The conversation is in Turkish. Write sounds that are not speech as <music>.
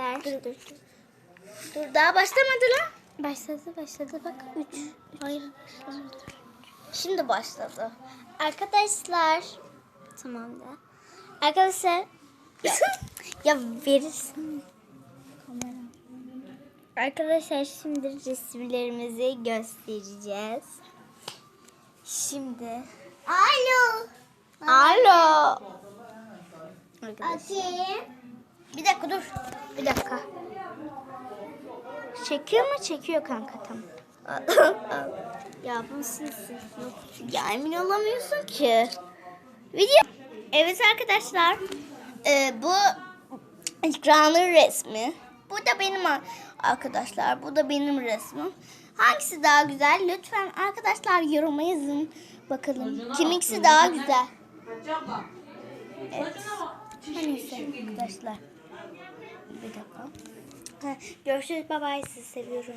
Dur dur dur. Dur daha başlamadı lan. Başladı başladı bak 3. Hayır. Şimdi başladı. Arkadaşlar. Tamam da. Arkadaşlar. Ya, <laughs> ya verirsin. Arkadaşlar şimdi resimlerimizi göstereceğiz. Şimdi. Alo. Alo. Arkadaşlar. Atayım. Bir dakika dur. Bir dakika. Çekiyor mu? Çekiyor kanka tamam. <laughs> Ya bu sinsi. Yok. Ya emin olamıyorsun ki. Video. Evet arkadaşlar. Ee, bu ekranın resmi. Bu da benim ar- arkadaşlar. Bu da benim resmim. Hangisi daha güzel? Lütfen arkadaşlar yoruma yazın. Bakalım. Kiminkisi daha güzel? Arkadaşlar. Bir dakika. Ha, Görüşürüz. Bye bye. Sizi seviyorum.